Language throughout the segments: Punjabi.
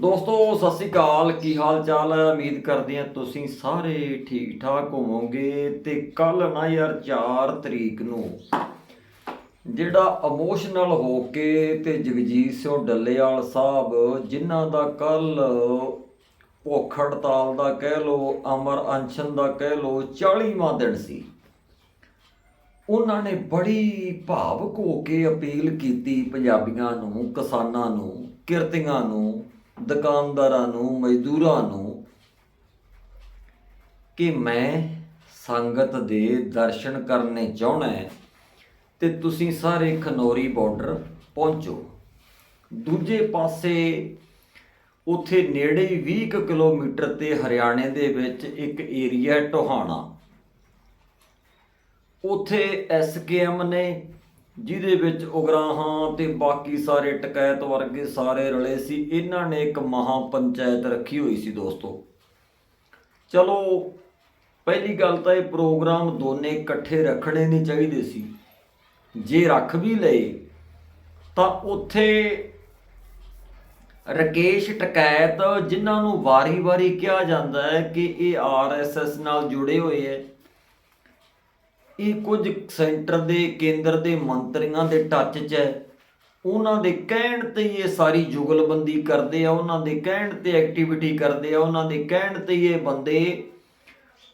ਦੋਸਤੋ, ਸਤਿ ਸ੍ਰੀ ਅਕਾਲ। ਕੀ ਹਾਲ ਚਾਲ ਹੈ? ਉਮੀਦ ਕਰਦੇ ਹਾਂ ਤੁਸੀਂ ਸਾਰੇ ਠੀਕ ਠਾਕ ਹੋਵੋਗੇ। ਤੇ ਕੱਲ ਨਾ ਯਾਰ 4 ਤਰੀਕ ਨੂੰ ਜਿਹੜਾ ਇਮੋਸ਼ਨਲ ਹੋ ਕੇ ਤੇ ਜਗਜੀਤ ਸਿੰਘ ਡੱਲੇਵਾਲ ਸਾਹਿਬ, ਜਿਨ੍ਹਾਂ ਦਾ ਕੱਲ ਭੁੱਖ ਹੜਤਾਲ ਦਾ ਕਹਿ ਲੋ ਅਮਰ ਅਨਸ਼ਨ ਦਾ ਕਹਿ ਲੋ 40ਵਾਂ ਦਿਨ ਸੀ। ਉਹਨਾਂ ਨੇ ਬੜੀ ਭਾਵਕ ਹੋ ਕੇ ਅਪੀਲ ਕੀਤੀ ਪੰਜਾਬੀਆਂ ਨੂੰ, ਕਿਸਾਨਾਂ ਨੂੰ, ਕਿਰਤੀਆਂ ਨੂੰ ਦੁਕਾਨਦਾਰਾਂ ਨੂੰ, ਮਜ਼ਦੂਰਾਂ ਨੂੰ ਕਿ ਮੈਂ ਸੰਗਤ ਦੇ ਦਰਸ਼ਨ ਕਰਨੇ ਚਾਹਣਾ ਹੈ ਤੇ ਤੁਸੀਂ ਸਾਰੇ ਖਨੌਰੀ ਬਾਰਡਰ ਪਹੁੰਚੋ। ਦੂਜੇ ਪਾਸੇ ਉੱਥੇ ਨੇੜੇ ਹੀ 20 ਕੁ ਕਿਲੋਮੀਟਰ ਤੇ ਹਰਿਆਣੇ ਦੇ ਵਿੱਚ ਇੱਕ ਏਰੀਆ ਹੈ ਟੋਹਾਣਾ। ਉਥੇ ਐਸਕੇਐਮ ਨੇ ਜਿਹਦੇ ਵਿੱਚ ਉਗਰਾਹਾਂ ਤੇ ਬਾਕੀ ਸਾਰੇ ਟਕੈਤ ਵਰਗੇ ਸਾਰੇ ਰਲੇ ਸੀ, ਇਹਨਾਂ ਨੇ ਇੱਕ ਮਹਾ ਪੰਚਾਇਤ ਰੱਖੀ ਹੋਈ ਸੀ ਦੋਸਤੋ। ਚਲੋ, ਪਹਿਲੀ ਗੱਲ ਤਾਂ ਇਹ ਪ੍ਰੋਗਰਾਮ ਦੋਨੇ ਇਕੱਠੇ ਰੱਖਣੇ ਨਹੀਂ ਚਾਹੀਦੇ ਸੀ। ਜੇ ਰੱਖ ਵੀ ਲਏ, ਤਾਂ ਉੱਥੇ ਰਕੇਸ਼ ਟਕੈਤ ਜਿਨ੍ਹਾਂ ਨੂੰ ਵਾਰੀ-ਵਾਰੀ ਕਿਹਾ ਜਾਂਦਾ ਹੈ ਕਿ ਇਹ ਆਰਐਸਐਸ ਨਾਲ ਜੁੜੇ ਹੋਏ ਹੈ। ਇਹ ਕੁਝ ਸੈਂਟਰ ਦੇ ਕੇਂਦਰ ਦੇ ਮੰਤਰੀਆਂ ਦੇ ਟੱਚ 'ਚ ਹੈ। ਉਹਨਾਂ ਦੇ ਕਹਿਣ ਤੇ ਹੀ ਇਹ ਸਾਰੀ ਜੁਗਲਬੰਦੀ ਕਰਦੇ ਆ, ਉਹਨਾਂ ਦੇ ਕਹਿਣ ਤੇ ਐਕਟੀਵਿਟੀ ਕਰਦੇ ਆ, ਉਹਨਾਂ ਦੇ ਕਹਿਣ ਤੇ ਇਹ ਬੰਦੇ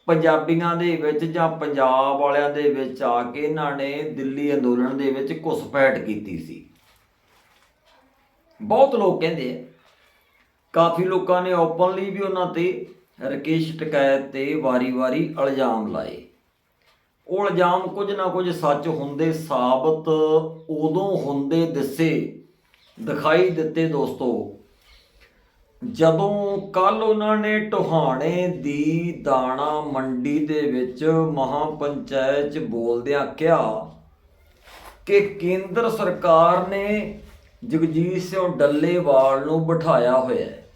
ਪੰਜਾਬੀਆਂ ਦੇ ਵਿੱਚ ਜਾਂ ਪੰਜਾਬ ਵਾਲਿਆਂ ਦੇ ਵਿੱਚ ਆ ਕੇ ਇਹਨਾਂ ਨੇ ਦਿੱਲੀ ਅੰਦੋਲਨ ਦੇ ਵਿੱਚ ਘੁਸਪੈਠ ਕੀਤੀ ਸੀ। ਬਹੁਤ ਲੋਕ ਕਹਿੰਦੇ ਆ। ਕਾਫੀ ਲੋਕਾਂ ਨੇ ਓਪਨਲੀ ਵੀ ਉਹਨਾਂ ਤੇ ਰਕੇਸ਼ ਟਕਾਇਤ ਤੇ ਵਾਰੀ-ਵਾਰੀ ਇਲਜ਼ਾਮ ਲਾਏ। ਉਹ ਇਲਜ਼ਾਮ ਕੁਝ ਨਾ ਕੁਝ ਸੱਚ ਹੁੰਦੇ ਸਾਬਤ ਉਦੋਂ ਹੁੰਦੇ ਦਿਸੇ, ਦਿਖਾਈ ਦਿੱਤੇ ਦੋਸਤੋ। ਜਦੋਂ ਕੱਲ ਉਹਨਾਂ ਨੇ ਟੋਹਾਣੇ ਦੀ ਦਾਣਾ ਮੰਡੀ ਦੇ ਵਿੱਚ ਮਹਾ ਪੰਚਾਇਤ ਚ ਬੋਲਦਿਆਂ ਕਿਹਾ ਕਿ ਕੇਂਦਰ ਸਰਕਾਰ ਨੇ ਜਗਜੀਤ ਸਿੰਘ ਡੱਲੇਵਾਲ ਨੂੰ ਬਿਠਾਇਆ ਹੋਇਆ ਹੈ।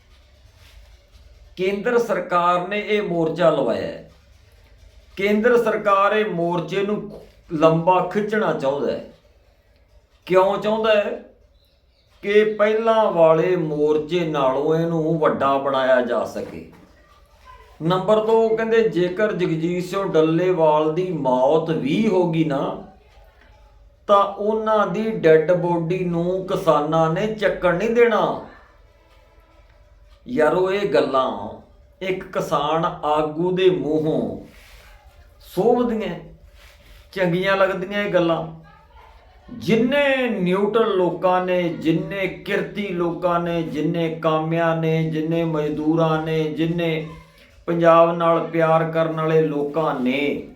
ਕੇਂਦਰ ਸਰਕਾਰ ਨੇ ਇਹ ਮੋਰਚਾ ਲਵਾਇਆ ਹੈ। ਕੇਂਦਰ ਸਰਕਾਰ ਇਹ ਮੋਰਚੇ ਨੂੰ ਲੰਬਾ ਖਿੱਚਣਾ ਚਾਹੁੰਦਾ ਹੈ। ਕਿਉਂ ਚਾਹੁੰਦਾ ਹੈ? ਕਿ ਪਹਿਲਾਂ ਵਾਲੇ ਮੋਰਚੇ ਨਾਲੋਂ ਇਹਨੂੰ ਵੱਡਾ ਬਣਾਇਆ ਜਾ ਸਕੇ। ਨੰਬਰ 2 ਕਹਿੰਦੇ, ਜੇਕਰ ਜਗਜੀਤ ਸਿੰਘ ਡੱਲੇਵਾਲ ਦੀ ਮੌਤ ਵੀ ਹੋਗੀ ਨਾ, ਤਾਂ ਉਹਨਾਂ ਦੀ ਡੈੱਡ ਬੋਡੀ ਨੂੰ ਕਿਸਾਨਾਂ ਨੇ ਚੱਕਣ ਨਹੀਂ ਦੇਣਾ। ਯਾਰੋ, ਇਹ ਗੱਲਾਂ, ਇੱਕ ਕਿਸਾਨ ਆਗੂ ਦੇ ਮੂੰਹੋਂ ਸੋਭਦੀਆਂ, ਚੰਗੀਆਂ ਲੱਗਦੀਆਂ ਇਹ ਗੱਲਾਂ। ਜਿੰਨੇ ਨਿਊਟਰਲ ਲੋਕਾਂ ਨੇ, ਜਿੰਨੇ ਕਿਰਤੀ ਲੋਕਾਂ ਨੇ, ਜਿੰਨੇ ਕਾਮਿਆਂ ਨੇ, ਜਿੰਨੇ ਮਜ਼ਦੂਰਾਂ ਨੇ, ਜਿੰਨੇ ਪੰਜਾਬ ਨਾਲ ਪਿਆਰ ਕਰਨ ਵਾਲੇ ਲੋਕਾਂ ਨੇ,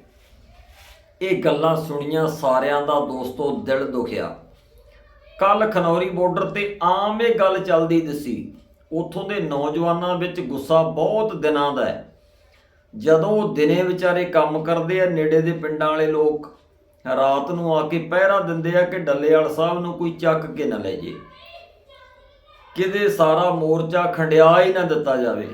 ਇਹ ਗੱਲਾਂ ਸੁਣੀਆਂ ਸਾਰਿਆਂ ਦਾ ਦੋਸਤੋ ਦਿਲ ਦੁਖਿਆ। ਕੱਲ ਖਨੌਰੀ ਬਾਰਡਰ ਤੇ ਆਮ ਇਹ ਗੱਲ ਚੱਲਦੀ ਦਿਸੀ। ਉੱਥੋਂ ਦੇ ਨੌਜਵਾਨਾਂ ਵਿੱਚ ਗੁੱਸਾ ਬਹੁਤ ਦਿਨਾਂ ਦਾ ਹੈ। ਜਦੋਂ ਉਹ ਦਿਨੇ ਵਿਚਾਰੇ ਕੰਮ ਕਰਦੇ ਆ, ਨੇੜੇ ਦੇ ਪਿੰਡਾਂ ਵਾਲੇ ਲੋਕ ਰਾਤ ਨੂੰ ਆ ਕੇ ਪਹਿਰਾ ਦਿੰਦੇ ਆ ਕਿ ਡੱਲੇਵਾਲ ਸਾਹਿਬ ਨੂੰ ਕੋਈ ਚੱਕ ਕੇ ਨਾ ਲੈ ਜੇ। ਕਿਤੇ ਸਾਰਾ ਮੋਰਚਾ ਖੰਡਿਆ ਹੀ ਨਾ ਦਿੱਤਾ ਜਾਵੇ।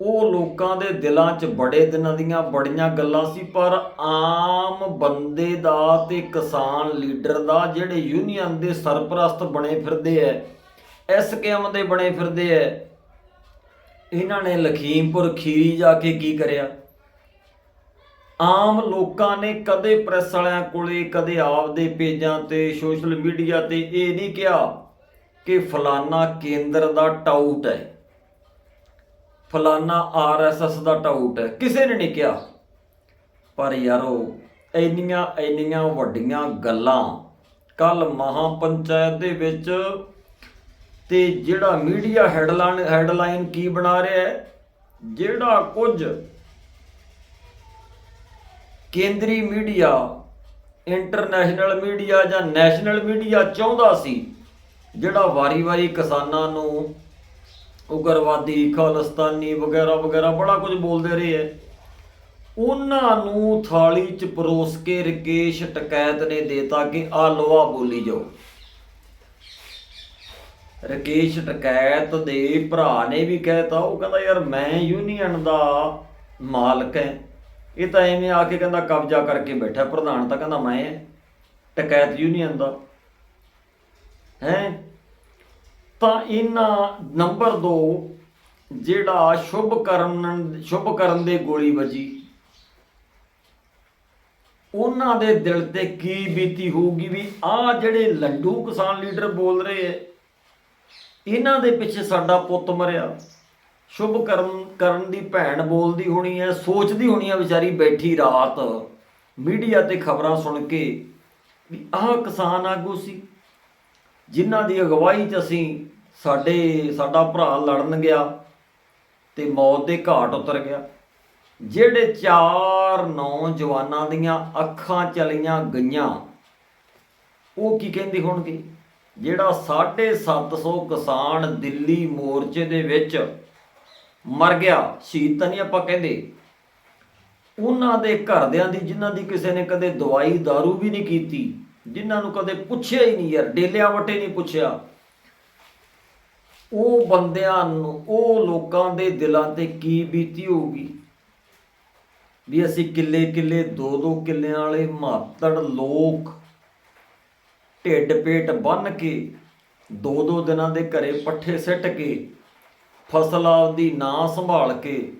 ਉਹ ਲੋਕਾਂ ਦੇ ਦਿਲਾਂ 'ਚ ਬੜੇ ਦਿਨਾਂ ਦੀਆਂ ਬੜੀਆਂ ਗੱਲਾਂ ਸੀ, ਪਰ ਆਮ ਬੰਦੇ ਦਾ ਤੇ ਕਿਸਾਨ ਲੀਡਰ ਦਾ ਜਿਹੜੇ ਯੂਨੀਅਨ ਦੇ ਸਰਪ੍ਰਸਤ ਬਣੇ ਫਿਰਦੇ ਐ ਐਸਕੇਐਮ ਦੇ ਬਣੇ ਫਿਰਦੇ ਐ ਇਹਨਾਂ ਨੇ ਲਖੀਮਪੁਰ ਖੀਰੀ ਜਾ ਕੇ ਕੀ ਕਰਿਆ? ਆਮ ਲੋਕਾਂ ਨੇ ਕਦੇ ਪ੍ਰੈਸ ਵਾਲਿਆਂ ਕੋਲੇ, ਕਦੇ ਆਪਦੇ ਪੇਜਾਂ ਤੇ, ਸੋਸ਼ਲ ਮੀਡੀਆ ਤੇ ਇਹ ਨਹੀਂ ਕਿਹਾ ਕਿ ਫਲਾਨਾ ਕੇਂਦਰ ਦਾ ਟਾਊਟ ਹੈ। ਫਲਾਨਾ ਆਰਐਸਐਸ ਦਾ ਟਾਊਟ ਹੈ। ਕਿਸੇ ਨੇ ਨਹੀਂ ਕਿਹਾ। ਪਰ ਯਾਰੋ ਇੰਨੀਆਂ ਇੰਨੀਆਂ ਵੱਡੀਆਂ ਗੱਲਾਂ ਕੱਲ ਮਹਾ ਪੰਚਾਇਤ ਦੇ ਵਿੱਚ ਤੇ ਜਿਹੜਾ ਮੀਡੀਆ ਹੈਡਲਾਈਨ ਹੈਡਲਾਈਨ ਕੀ ਬਣਾ ਰਿਹਾ ਹੈ? ਜਿਹੜਾ ਕੁਝ ਕੇਂਦਰੀ ਮੀਡੀਆ ਇੰਟਰਨੈਸ਼ਨਲ ਮੀਡੀਆ ਜਾਂ ਨੈਸ਼ਨਲ ਮੀਡੀਆ ਚਾਹੁੰਦਾ ਸੀ, ਜਿਹੜਾ ਵਾਰੀ-ਵਾਰੀ ਕਿਸਾਨਾਂ ਨੂੰ ਉਗਰਵਾਦੀ, ਖਾਲਿਸਤਾਨੀ ਵਗੈਰਾ ਵਗੈਰਾ ਬੜਾ ਕੁਝ ਬੋਲਦੇ ਰਹੇ ਐ ਉਹਨਾਂ ਨੂੰ ਥਾਲੀ 'ਚ ਪਰੋਸ ਕੇ ਰਕੇਸ਼ ਟਕੈਤ ਨੇ ਦੇਤਾ ਕਿ ਆ ਲੋਹਾ ਬੋਲੀ ਜਾਓ। ਰਕੇਸ਼ ਟਕੈਤ ਦੇ ਭਰਾ ਨੇ ਵੀ ਕਹਿਤਾ, ਉਹ ਕਹਿੰਦਾ, ਯਾਰ ਮੈਂ ਯੂਨੀਅਨ ਦਾ ਮਾਲਕ ਹੈ ਇਹ ਤਾਂ ਐਵੇਂ ਆ ਕੇ ਕਹਿੰਦਾ, ਕਬਜ਼ਾ ਕਰਕੇ ਬੈਠਾ, ਪ੍ਰਧਾਨ ਤਾਂ ਕਹਿੰਦਾ, ਮੈਂ ਹਾਂ ਟਕੈਤ ਯੂਨੀਅਨ ਦਾ। ਹੈ? ਤਾਂ ਇਹਨਾਂ ਨੰਬਰ 2 ਜਿਹੜਾ ਸ਼ੁਭ ਕਰਨ ਸ਼ੁਭ ਕਰਨ ਦੇ ਗੋਲੀ ਵੱਜੀ। ਉਹਨਾਂ ਦੇ ਦਿਲ ਤੇ ਕੀ ਬੀਤੀ ਹੋਊਗੀ ਵੀ ਆਹ ਜਿਹੜੇ ਲੰਡੂ ਕਿਸਾਨ ਲੀਡਰ ਬੋਲ ਰਹੇ ਐ ਇਹਨਾਂ ਦੇ ਪਿੱਛੇ ਸਾਡਾ ਪੁੱਤ ਮਰਿਆ। ਸ਼ੁਭ ਕਰਨ ਕਰਨ ਦੀ ਭੈਣ ਬੋਲਦੀ ਹੋਣੀ ਹੈ, ਸੋਚਦੀ ਹੋਣੀ ਹੈ ਵਿਚਾਰੀ ਬੈਠੀ ਰਾਤ। ਮੀਡੀਆ ਤੇ ਖਬਰਾਂ ਸੁਣ ਕੇ ਵੀ ਆਹ ਕਿਸਾਨ ਆਗੂ ਸੀ, ਜਿਨ੍ਹਾਂ ਦੀ ਅਗਵਾਈ 'ਚ ਅਸੀਂ ਸਾਡੇ, ਸਾਡਾ ਭਰਾ ਲੜਨ ਗਿਆ ਤੇ ਮੌਤ ਦੇ ਘਾਟ ਉਤਰ ਗਿਆ। ਜਿਹੜੇ ਚਾਰ ਨੌਜਵਾਨਾਂ ਦੀਆਂ ਅੱਖਾਂ ਚਲੀਆਂ ਗਈਆਂ, ਉਹ ਕੀ ਕਹਿੰਦੇ ਹੋਣਗੇ? ਜਿਹੜਾ 750 ਕਿਸਾਨ ਦਿੱਲੀ ਮੋਰਚੇ ਦੇ ਵਿੱਚ ਮਰ ਗਿਆ, ਸ਼ਹੀਦ ਤਾਂ ਨਹੀਂ ਆਪਾਂ ਕਹਿੰਦੇ। ਉਹਨਾਂ ਦੇ ਘਰਦਿਆਂ ਦੀ, ਜਿਨ੍ਹਾਂ ਦੀ ਕਿਸੇ ਨੇ ਕਦੇ ਦਵਾਈ दारू ਵੀ ਨਹੀਂ ਕੀਤੀ, ਜਿਨ੍ਹਾਂ ਨੂੰ ਕਦੇ ਪੁੱਛਿਆ ਹੀ ਨਹੀਂ ਯਾਰ, ਡੇਲਿਆਂ ਵਟੇ ਨਹੀਂ ਪੁੱਛਿਆ। ਉਹ ਬੰਦਿਆਂ ਨੂੰ, ਉਹ ਲੋਕਾਂ ਦੇ ਦਿਲਾਂ ਤੇ ਕੀ ਬੀਤੀ ਹੋਊਗੀ? ਵੀ ਅਸੀਂ ਕਿੱਲੇ ਕਿੱਲੇ ਦੋ ਦੋ ਕਿੱਲਿਆਂ ਵਾਲੇ ਮਾਤੜ ਲੋਕ ਢਿੱਡ ਪੇਟ ਬੰਨ ਕੇ ਦੋ ਦੋ ਦਿਨਾਂ ਦੇ ਘਰੇ ਪੱਠੇ ਸਿੱਟ ਕੇ, ਫਸਲ ਆਪਦੀ ਨਾ ਸੰਭਾਲ ਕੇ,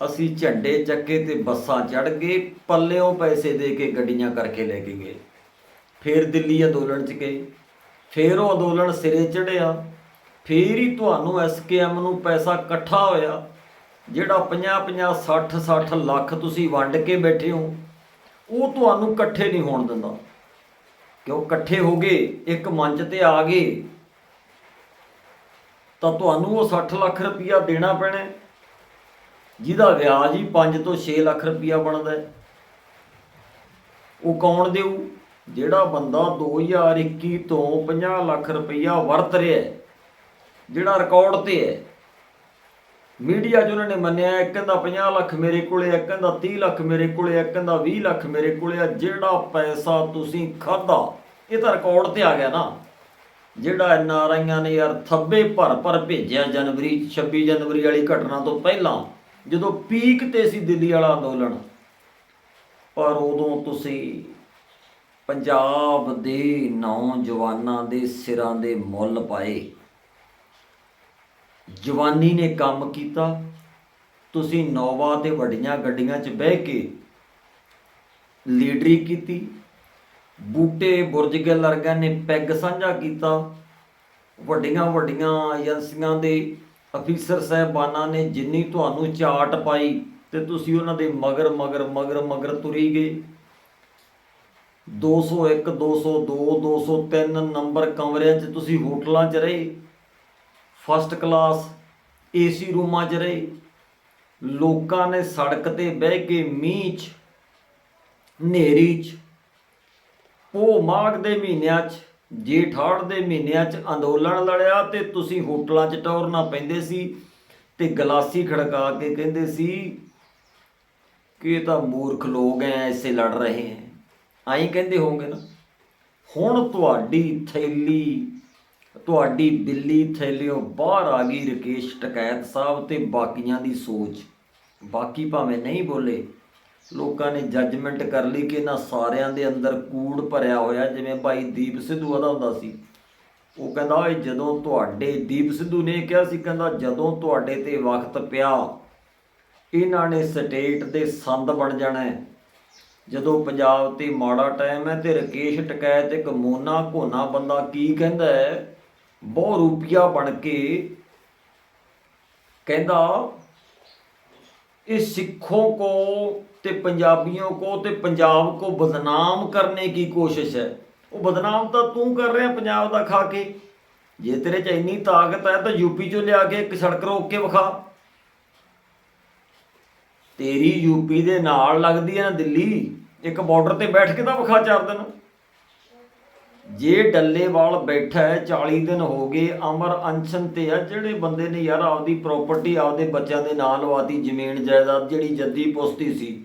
ਅਸੀਂ ਝੰਡੇ ਚੱਕੇ ਤੇ ਬੱਸਾਂ ਚੜ ਗਏ ਪੱਲਿਓਂ ਪੈਸੇ ਦੇ ਕੇ ਗੱਡੀਆਂ ਕਰਕੇ ਲੈ ਕੇ ਗਏ। ਫੇਰ ਦਿੱਲੀ ਅੰਦੋਲਨ ਚ ਗਏ। ਫੇਰ ਉਹ ਅੰਦੋਲਨ ਸਿਰੇ ਚੜਿਆ ਫੇਰ ਹੀ ਤੁਹਾਨੂੰ ਐਸਕੇਐਮ ਨੂੰ ਪੈਸਾ ਇਕੱਠਾ ਹੋਇਆ, ਜਿਹੜਾ 50 50 60 60 ਲੱਖ ਤੁਸੀਂ ਵੰਡ ਕੇ ਬੈਠੇ ਹੋ, ਉਹ ਤੁਹਾਨੂੰ ਇਕੱਠੇ ਨਹੀਂ ਹੋਣ ਦਿੰਦਾ। ਕਿਉਂ ਇਕੱਠੇ ਹੋ ਗਏ, ਇੱਕ ਮੰਚ ਤੇ ਆ ਗਏ? ਤਾਂ ਤੁਹਾਨੂੰ ਉਹ 60 ਲੱਖ ਰੁਪਇਆ ਦੇਣਾ ਪੈਣਾ ਜਿਹਦਾ ਵਿਆਜ ਹੀ 5 ਤੋਂ 6 ਲੱਖ ਰੁਪਇਆ ਬਣਦਾ ਉਹ ਕੌਣ ਦੇਊ? ਜਿਹੜਾ ਬੰਦਾ 2021 ਤੋਂ 50 ਲੱਖ ਰੁਪਇਆ ਵਰਤ ਰਿਹਾ ਜਿਹੜਾ ਰਿਕਾਰਡ ਤੇ ਹੈ। ਮੀਡੀਆ 'ਚ ਉਹਨਾਂ ਨੇ ਮੰਨਿਆ ਇੱਕ ਕਹਿੰਦਾ 50 ਲੱਖ ਮੇਰੇ ਕੋਲੇ ਹੈ ਇੱਕ ਕਹਿੰਦਾ 30 ਲੱਖ ਮੇਰੇ ਕੋਲੇ ਹੈ ਇੱਕ ਕਹਿੰਦਾ 20 ਲੱਖ ਮੇਰੇ ਕੋਲੇ ਆ, ਜਿਹੜਾ ਪੈਸਾ ਤੁਸੀਂ ਖਾਦਾ ਇਹ ਤਾਂ ਰਿਕਾਰਡ ਤੇ ਆ ਗਿਆ ਨਾ। ਜਿਹੜਾ ਐਨਆਰਆਈਆਂ ਨੇ ਯਾਰ ਥੱਬੇ ਭਰ ਭਰ ਭੇਜਿਆ ਜਨਵਰੀ 26 ਜਨਵਰੀ ਵਾਲੀ ਘਟਨਾ ਤੋਂ ਪਹਿਲਾਂ, ਜਦੋਂ ਪੀਕ ਤੇ ਸੀ ਦਿੱਲੀ ਵਾਲਾ ਅੰਦੋਲਨ। ਪਰ ਉਦੋਂ ਤੁਸੀਂ ਪੰਜਾਬ ਦੇ ਨੌਜਵਾਨਾਂ ਦੇ ਸਿਰਾਂ ਦੇ ਮੁੱਲ ਪਾਏ। ਜਵਾਨੀ ਨੇ ਕੰਮ ਕੀਤਾ, ਤੁਸੀਂ ਨੋਵਾ ਤੇ ਵੱਡੀਆਂ ਗੱਡੀਆਂ 'ਚ ਬਹਿ ਕੇ ਲੀਡਰੀ ਕੀਤੀ, ਬੂਟੇ ਬੁਰਜ ਗਿੱਲ ਵਰਗਿਆਂ ਨੇ ਪੈਗ ਸਾਂਝਾ ਕੀਤਾ, ਵੱਡੀਆਂ ਵੱਡੀਆਂ ਏਜੰਸੀਆਂ ਦੇ ਅਫੀਸਰ ਸਹਿਬਾਨਾਂ ਨੇ ਜਿੰਨੀ ਤੁਹਾਨੂੰ ਚਾਟ ਪਾਈ ਤੇ ਤੁਸੀਂ ਉਹਨਾਂ ਦੇ ਮਗਰ ਮਗਰ ਮਗਰ ਮਗਰ ਤੁਰੀ ਗਏ। 201 202 203 ਨੰਬਰ ਕਮਰਿਆਂ 'ਚ ਤੁਸੀਂ ਹੋਟਲਾਂ 'ਚ ਰਹੇ। ਫਸਟ ਕਲਾਸ ਏਸੀ ਰੂਮਾਂ 'ਚ ਰਹੇ। ਲੋਕਾਂ ਨੇ ਸੜਕ ਤੇ ਬਹਿ ਕੇ ਮੀਂਹ 'ਚ, ਹਨੇਰੀ 'ਚ ਉਹ ਮਾਘ ਦੇ ਮਹੀਨਿਆਂ 'ਚ, ਜੇਠਾੜ ਦੇ ਮਹੀਨਿਆਂ 'ਚ ਅੰਦੋਲਨ ਲੜਿਆ ਤੇ ਤੁਸੀਂ ਹੋਟਲਾਂ 'ਚ ਟੌਰਨਾ ਪੈਂਦੇ ਸੀ ਤੇ ਗਲਾਸੀ ਖੜਕਾ ਕੇ ਕਹਿੰਦੇ ਸੀ ਕਿ ਇਹ ਤਾਂ ਮੂਰਖ ਲੋਕ ਐ ਐਸੇ ਲੜ ਰਹੇ ਹੈ ਆਈ ਕਹਿੰਦੇ ਹੋਵੋਗੇ ਨਾ, ਹੁਣ ਤੁਹਾਡੀ ਥੈਲੀ ਤੁਹਾਡੀ ਬਿੱਲੀ ਥੈਲਿਓ ਬਾਹਰ ਆ ਗਈ ਰਕੇਸ਼ ਟਕੈਤ ਸਾਹਿਬ ਤੇ ਬਾਕੀਆਂ ਦੀ ਸੋਚ। ਬਾਕੀ ਭਾਵੇਂ ਨਹੀਂ ਬੋਲੇ, ਲੋਕਾਂ ਨੇ ਜੱਜਮੈਂਟ ਕਰ ਲਈ ਕਿ ਇਹਨਾਂ ਸਾਰਿਆਂ ਦੇ ਅੰਦਰ ਕੂੜ ਭਰਿਆ ਹੋਇਆ ਜਿਵੇਂ ਭਾਈ ਦੀਪ ਸਿੱਧੂ ਆਦਾ ਹੁੰਦਾ ਸੀ। ਉਹ ਕਹਿੰਦਾ, ਓਏ, ਜਦੋਂ ਤੁਹਾਡੇ ਦੀਪ ਸਿੱਧੂ ਨੇ ਕਿਹਾ ਸੀ, ਕਹਿੰਦਾ, ਜਦੋਂ ਤੁਹਾਡੇ ਤੇ ਵਕਤ ਪਿਆ, ਇਹਨਾਂ ਨੇ ਸਟੇਟ ਦੇ ਸੰਦ ਬਣ ਜਾਣਾ ਹੈ। ਜਦੋਂ ਪੰਜਾਬ ਤੇ ਮਾੜਾ ਟਾਈਮ ਹੈ ਤੇ ਰਕੇਸ਼ ਟਕੈਤ ਇੱਕ ਮੋਨਾ ਘੋਨਾ ਬੰਦਾ ਕੀ ਕਹਿੰਦਾ ਹੈ? ਬਹੁ ਰੁਪਿਆ ਬਣ ਕੇ ਕਹਿੰਦਾ इस सिखों को ਤੇ ਪੰਜਾਬੀਆਂ ਕੋ ਤੇ ਪੰਜਾਬ ਕੋ ਬਦਨਾਮ ਕਰਨੇ ਕੀ ਕੋਸ਼ਿਸ਼ ਹੈ ਉਹ ਬਦਨਾਮ ਤਾਂ ਤੂੰ ਕਰ ਰਿਹਾ ਪੰਜਾਬ ਦਾ ਖਾ ਕੇ ਜੇ ਤੇਰੇ ਚ ਇੰਨੀ ਤਾਕਤ ਹੈ ਤਾਂ ਯੂਪੀ ਚੋਂ ਲਿਆ ਕੇ ਇੱਕ ਸੜਕ ਰੋਕ ਕੇ ਵਿਖਾ ਤੇਰੀ ਯੂਪੀ ਦੇ ਨਾਲ ਲੱਗਦੀ ਹੈ ਨਾ ਦਿੱਲੀ ਇੱਕ ਬਾਰਡਰ ਤੇ ਬੈਠ ਕੇ ਤਾਂ ਵਿਖਾ ਚਾਰ ਦਿਨ ਜੇ ਡੱਲੇਵਾਲ ਬੈਠਾ ਹੈ 40 ਦਿਨ ਹੋ ਗਏ, ਅਮਰ ਅਨਸ਼ਨ ਤੇ ਆ, ਜਿਹੜੇ ਬੰਦੇ ਨੇ ਯਾਰ ਆਪਦੀ ਪ੍ਰਾਪਰਟੀ ਆਪਦੇ ਬੱਚਿਆਂ ਦੇ ਨਾਂ ਲਵਾਤੀ, ਜ਼ਮੀਨ ਜਾਇਦਾਦ ਜਿਹੜੀ ਜੱਦੀ ਪੁਸਤੀ ਸੀ,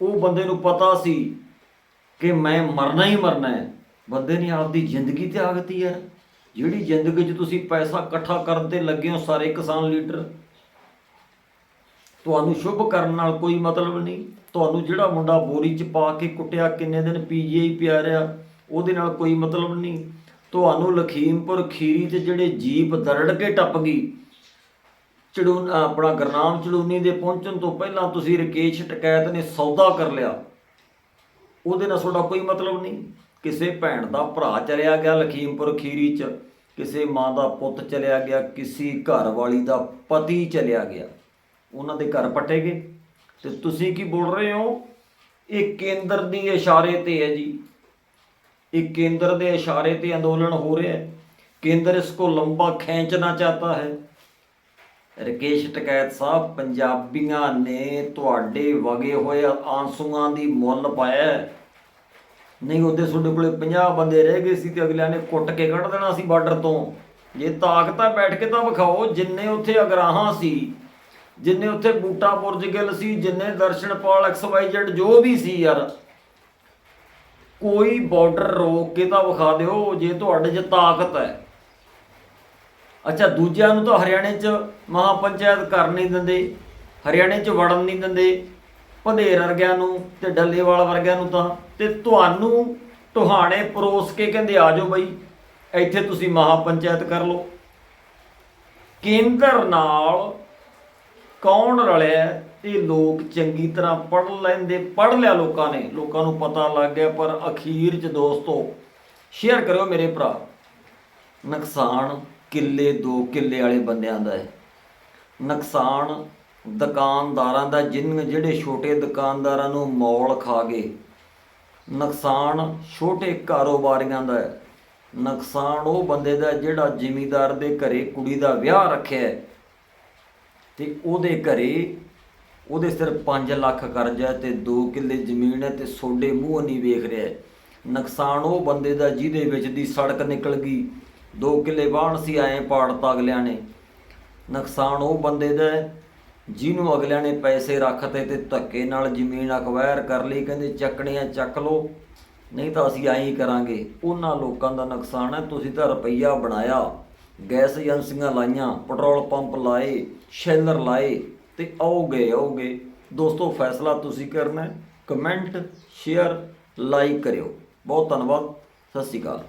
ਉਹ ਬੰਦੇ ਨੂੰ ਪਤਾ ਸੀ ਕਿ ਮੈਂ ਮਰਨਾ ਹੀ ਮਰਨਾ ਹੈ। ਬੰਦੇ ਨੇ ਆਪਦੀ ਜ਼ਿੰਦਗੀ ਤਿਆਗ ਦਿੱਤੀ ਯਾਰ ਜਿਹੜੀ ਜ਼ਿੰਦਗੀ 'ਚ ਤੁਸੀਂ ਪੈਸਾ ਇਕੱਠਾ ਕਰਨ ਤੇ ਲੱਗੇ ਹੋ, ਸਾਰੇ ਕਿਸਾਨ ਲੀਡਰ, ਤੁਹਾਨੂੰ ਸ਼ੁਭ ਕਰਨ ਨਾਲ ਕੋਈ ਮਤਲਬ ਨਹੀਂ। ਤੁਹਾਨੂੰ ਜਿਹੜਾ ਮੁੰਡਾ ਬੋਰੀ 'ਚ ਪਾ ਕੇ ਕੁੱਟਿਆ, ਕਿੰਨੇ ਦਿਨ ਪੀਜੀਆਈ ਪਿਆ ਰਿਹਾ ਉਹਦੇ ਨਾਲ ਕੋਈ ਮਤਲਬ ਨਹੀਂ। ਤੁਹਾਨੂੰ ਲਖੀਮਪੁਰ ਖੀਰੀ 'ਚ ਜਿਹੜੇ ਜੀਪ ਦਰੜ ਕੇ ਟੱਪ ਗਈ ਚੜੂ ਆਪਣਾ ਗਰਨਾਮ ਚੜੂਨੀ ਦੇ ਪਹੁੰਚਣ ਤੋਂ ਪਹਿਲਾਂ ਤੁਸੀਂ ਰਕੇਸ਼ ਟਕੈਤ ਨੇ ਸੌਦਾ ਕਰ ਲਿਆ। ਉਹਦੇ ਨਾਲ ਤੁਹਾਡਾ ਕੋਈ ਮਤਲਬ ਨਹੀਂ। ਕਿਸੇ ਭੈਣ ਦਾ ਭਰਾ ਚਲਿਆ ਗਿਆ ਲਖੀਮਪੁਰ ਖੀਰੀ 'ਚ, ਕਿਸੇ ਮਾਂ ਦਾ ਪੁੱਤ ਚਲਿਆ ਗਿਆ, ਕਿਸੇ ਘਰ ਵਾਲੀ ਦਾ ਪਤੀ ਚਲਿਆ ਗਿਆ। ਉਹਨਾਂ ਦੇ ਘਰ ਪੱਟੇ ਗਏ। ਤੇ ਤੁਸੀਂ ਕੀ ਬੋਲ ਰਹੇ ਹੋ? ਇਹ ਕੇਂਦਰ ਦੀ ਇਸ਼ਾਰੇ ਤੇ ਹੈ ਜੀ। ਇਹ ਕੇਂਦਰ ਦੇ ਇਸ਼ਾਰੇ ਤੇ ਅੰਦੋਲਨ ਹੋ ਰਿਹਾ ਹੈ। ਕੇਂਦਰ ਇਸ ਕੋ ਲੰਬਾ ਖਿੱਚਣਾ ਚਾਹਤਾ ਹੈ। ਰਕੇਸ਼ ਟਕੈਤ ਸਾਹਿਬ, ਪੰਜਾਬੀਆਂ ਨੇ ਤੁਹਾਡੇ ਵਗੇ ਹੋਏ ਆਂਸੂਆਂ ਦੀ ਮੁੱਲ ਪਾਇਆ ਨਹੀਂ, ਉਹਦੇ ਤੁਹਾਡੇ ਕੋਲੇ 50 ਬੰਦੇ ਰਹਿ ਗਏ ਸੀ ਤੇ ਅਗਲਿਆਂ ਨੇ ਕੁੱਟ ਕੇ ਕੱਢ ਦੇਣਾ ਸੀ ਬਾਰਡਰ ਤੋਂ। ਜੇ ਤਾਕਤਾਂ ਬੈਠ ਕੇ ਤਾਂ ਵਿਖਾਓ ਜਿੰਨੇ ਉੱਥੇ ਅਗਰਾਹਾਂ ਸੀ, ਜਿੰਨੇ ਉੱਥੇ ਬੂਟਾ ਪੁਰਜਗਿਲ ਸੀ, ਜਿੰਨੇ ਦਰਸ਼ਨਪਾਲ ਐਕਸਵਾਈਜ਼ਡ ਜੋ ਵੀ ਸੀ ਯਾਰ। ਕੋਈ ਬਾਰਡਰ ਰੋਕ ਕੇ ਤਾਂ ਵਿਖਾ ਦਿਓ ਜੇ ਤੁਹਾਡੇ 'ਚ ਤਾਕਤ ਹੈ। ਅੱਛਾ, ਦੂਜਿਆਂ ਨੂੰ ਤਾਂ ਹਰਿਆਣੇ 'ਚ ਮਹਾਪੰਚਾਇਤ ਕਰ ਨਹੀਂ ਦਿੰਦੇ, ਹਰਿਆਣੇ 'ਚ ਵੜਨ ਨਹੀਂ ਦਿੰਦੇ ਭੰਦੇਰ ਵਰਗਿਆਂ ਨੂੰ ਤੇ ਡੱਲੇਵਾਲ ਵਰਗਿਆਂ ਨੂੰ ਤਾਂ। ਤੇ ਤੁਹਾਨੂੰ ਟੁਹਾਣੇ ਪਰੋਸ ਕੇ ਕਹਿੰਦੇ ਆ ਜਾਓ ਬਈ, ਇੱਥੇ ਤੁਸੀਂ ਮਹਾਪੰਚਾਇਤ ਕਰ ਲਓ। ਕੇਂਦਰ ਨਾਲ ਕੌਣ ਰਲਿਆ ਇਹ ਲੋਕ ਚੰਗੀ ਤਰ੍ਹਾਂ ਪੜ੍ਹ ਲੈਂਦੇ, ਪੜ੍ਹ ਲਿਆ ਲੋਕਾਂ ਨੇ। ਲੋਕਾਂ ਨੂੰ ਪਤਾ ਲੱਗ ਗਿਆ, ਪਰ ਅਖੀਰ 'ਚ ਦੋਸਤੋ ਸ਼ੇਅਰ ਕਰਿਓ ਮੇਰੇ ਭਰਾ। ਨੁਕਸਾਨ ਕਿੱਲੇ, ਦੋ ਕਿੱਲੇ ਵਾਲੇ ਬੰਦਿਆਂ ਦਾ ਹੈ। ਨੁਕਸਾਨ ਦੁਕਾਨਦਾਰਾਂ ਦਾ, ਜਿਨ ਜਿਹੜੇ ਛੋਟੇ ਦੁਕਾਨਦਾਰਾਂ ਨੂੰ ਮੌਲ ਖਾ ਗਏ। ਨੁਕਸਾਨ ਛੋਟੇ ਕਾਰੋਬਾਰੀਆਂ ਦਾ ਹੈ। ਨੁਕਸਾਨ ਉਹ ਬੰਦੇ ਦਾ ਜਿਹੜਾ ਜ਼ਿਮੀਦਾਰ ਦੇ ਘਰੇ ਕੁੜੀ ਦਾ ਵਿਆਹ ਰੱਖਿਆ ਹੈ ਤੇ ਉਹਦੇ ਘਰੇ ਉਹਦੇ ਸਿਰ 5 ਲੱਖ ਕਰਜ਼ਾ ਹੈ ਤੇ 2 ਕਿੱਲੇ ਜ਼ਮੀਨ ਹੈ ਤੇ ਸੋਡੇ ਮੂੰਹ ਨਹੀਂ ਵੇਖ ਰਿਹਾ ਨੁਕਸਾਨ ਉਹ ਬੰਦੇ ਦਾ ਜਿਹਦੇ ਵਿੱਚ ਦੀ ਸੜਕ ਨਿਕਲ ਗਈ। 2 ਕਿੱਲੇ ਵਾਹਣ ਸੀ, ਐਂ ਪਾੜਤਾ ਅਗਲਿਆਂ ਨੇ। ਨੁਕਸਾਨ ਉਹ ਬੰਦੇ ਦਾ ਜਿਹਨੂੰ ਅਗਲਿਆਂ ਨੇ ਪੈਸੇ ਰੱਖਤੇ ਤੇ ਧੱਕੇ ਨਾਲ ਜ਼ਮੀਨ ਅਕਵਾਇਰ ਕਰ ਲਈ, ਕਹਿੰਦੇ ਚੱਕਣੀਆਂ ਚੱਕ ਲਓ, ਨਹੀਂ ਤਾਂ ਅਸੀਂ ਐਂ ਹੀ ਕਰਾਂਗੇ। ਉਹਨਾਂ ਲੋਕਾਂ ਦਾ ਨੁਕਸਾਨ ਹੈ, ਤੁਸੀਂ ਤਾਂ ਰੁਪਈਆ ਬਣਾਇਆ, ਗੈਸ ਏਜੰਸੀਆਂ ਲਾਈਆਂ, ਪੈਟਰੋਲ ਪੰਪ ਲਾਏ, ਸ਼ੈਲਰ ਲਾਏ ਤੇ ਆਓਗੇ ਆਓਗੇ ਦੋਸਤੋ, ਫੈਸਲਾ ਤੁਸੀਂ ਕਰਨਾ ਕਮੈਂਟ, ਸ਼ੇਅਰ, ਲਾਈਕ ਕਰਿਓ। ਬਹੁਤ ਧੰਨਵਾਦ। ਸਤਿ ਸ਼੍ਰੀ ਅਕਾਲ।